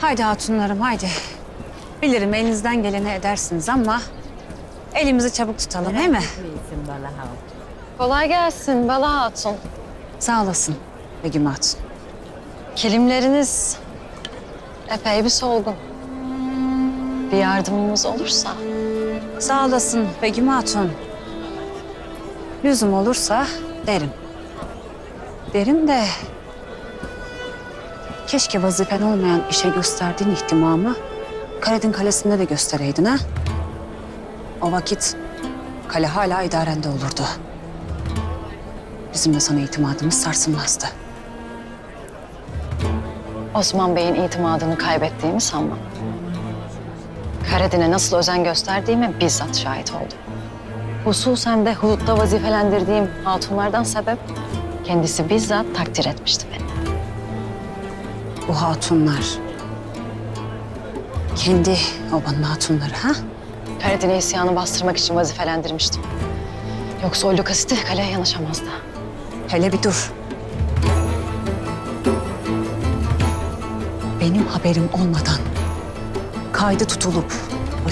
Haydi hatunlarım haydi. Bilirim elinizden geleni edersiniz ama elimizi çabuk tutalım değil mi? Etmeyesin bala hatun. Kolay gelsin Bala Hatun. Sağ olasın Begüm Hatun. Kilimleriniz epey bir solgun. Bir yardımımız olursa Sağ olasın Begüm Hatun. Lüzum olursa derim. Derim de keşke vazifen olmayan işe gösterdiğin ihtimamı Karadin Kalesi'nde de göstereydin ha. O vakit kale hala idarende olurdu. Bizim de sana itimadımız sarsılmazdı. Osman Bey'in itimadını kaybettiğimi sanmam. Karadin'e nasıl özen gösterdiğime bizzat şahit oldum. Hususen de hudutta vazifelendirdiğim hatunlardan sebep kendisi bizzat takdir etmişti beni. Bu hatunlar kendi obanın hatunları ha? Karadin'e isyanı bastırmak için vazifelendirmiştim. Yoksa o Lukasiti kaleye yanaşamazdı. Hele bir dur. Benim haberim olmadan, kaydı tutulup,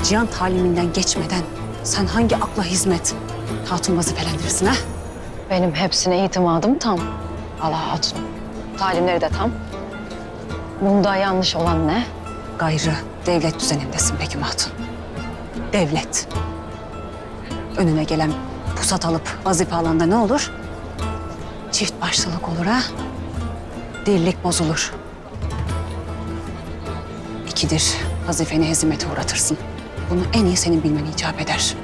acıyan taliminden geçmeden sen hangi akla hizmet hatun vazifelendirirsin ha? Benim hepsine itimadım tam. Allah hatun. Talimleri de tam. Bunda yanlış olan ne? Gayrı devlet düzenindesin Begüm Hatun. Devlet. Önüne gelen pusat alıp vazife alanda ne olur? Çift başlılık olur ha? Dirlik bozulur. İkidir vazifeni hezimete uğratırsın. Bunu en iyi senin bilmen icap eder.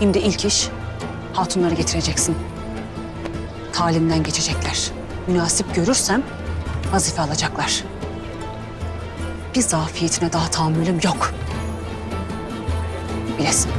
Şimdi ilk iş hatunları getireceksin. Talimden geçecekler. Münasip görürsem vazife alacaklar. Bir zafiyetine daha tahammülüm yok. Bilesin.